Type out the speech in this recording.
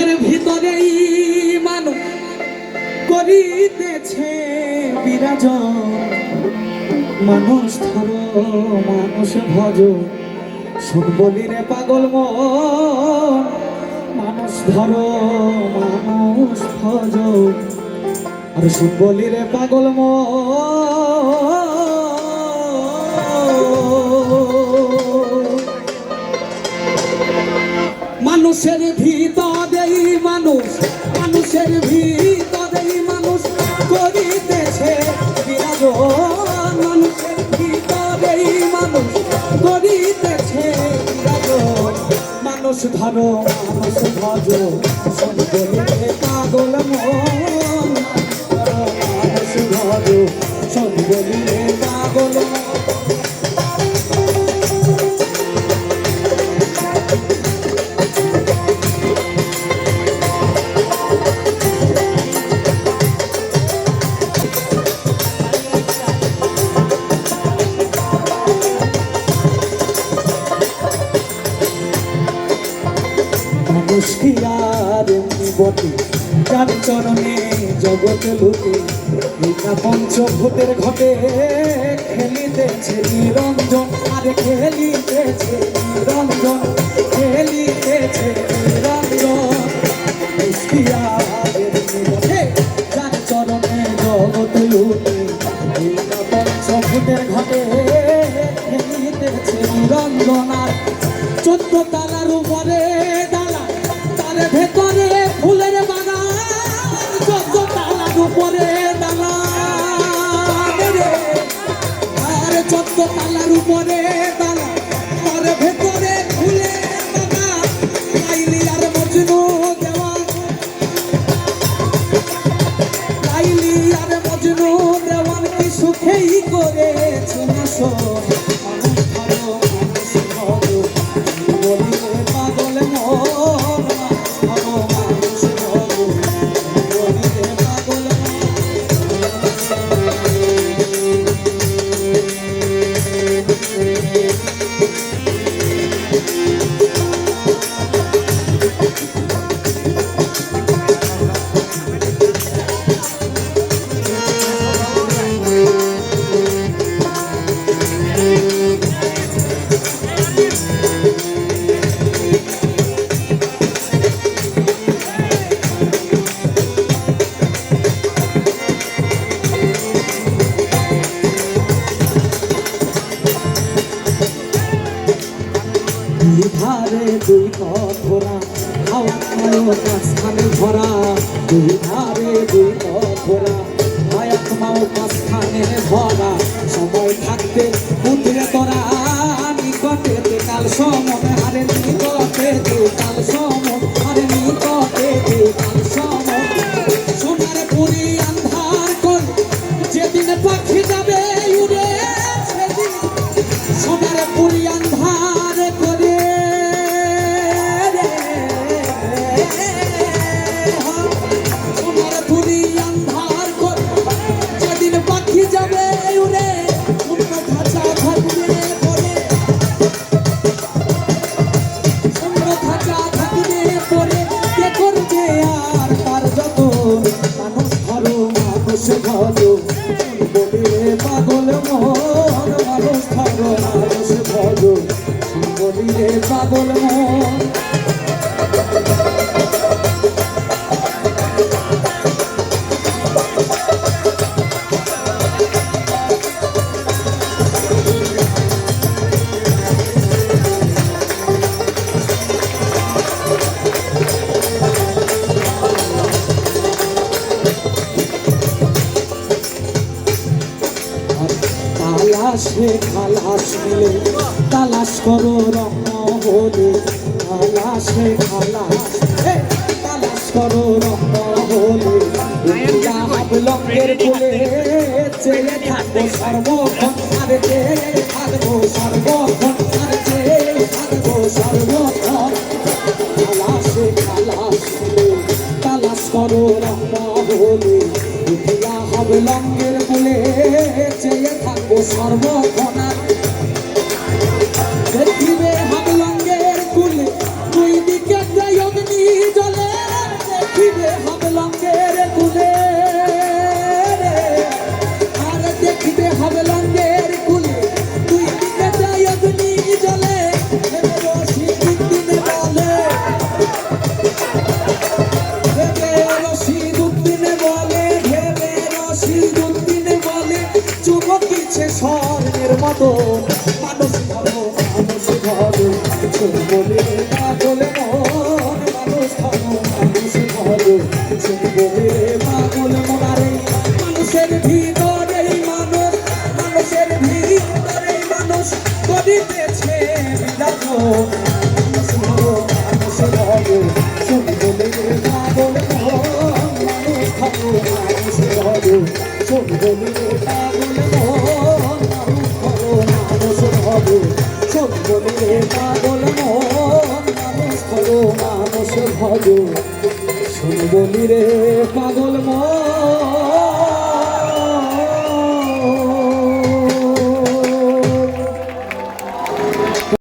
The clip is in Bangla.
এর ভিতরেই মানুষ করিতেছে বিরাজ মানুষ ধর, মানুষ ভজ শুন রে পাগল মানুষ ধর, মানুষ ভজ, আর শুন রে পাগল মন। করিতেছে বিরাজন মানুষের ভিতরেই মানুষ করিতেছে বিরাজন মানুষ ধরো মানুষ ভজ সব বলিতে মানুষ কি বটে যার চরণে জগৎ লুটে এটা পঞ্চভূতের ঘটে খেলিতেছে নিরঞ্জন, আরে খেলিতেছে নিরঞ্জন খেলিতেছে নিরঞ্জন। মানুষ move one day. ধারে দুই কঠোরা হাওয়ায় মাঝখানে ভরা দুই ধারে দুই কথরা মায়াক মাও মাঝখানে ভরা। সময় থাকতে উঠলে তোরা নিকটে কাল সময় মানুষ ধরো মানুষ ধরো বলিলে পাগল মন তালাশে খালাস মিলে তালাশ করো রঙ হলে তালাশে খালাস। এ, তালাশ করো রঙ হলে ইয়া হাবলঙ্গের কোলে চেয়ে থাকব সর্বক্ষণ আর চেয়ে থাকব সর্বক্ষণ আর খালাস করো রঙ হলে হাবলঙ্গের কোলে চেয়ে থাকব সর্বক্ষণ আর মতো মানুষ ভালো মানুষ ভালো বলে পাগল মন মানুষ ভালো মানুষ ভালো বলে পাগল মনারে মানুষের ভিতরে মানুষ মানুষের ভিতরে মানুষ করিতেছে বিধান মানুষ ভালো মানুষ ভালো বলে পাগল মন মানুষ ভালো মানুষ ভালো বলে ভজ শুনব রে পাগল মা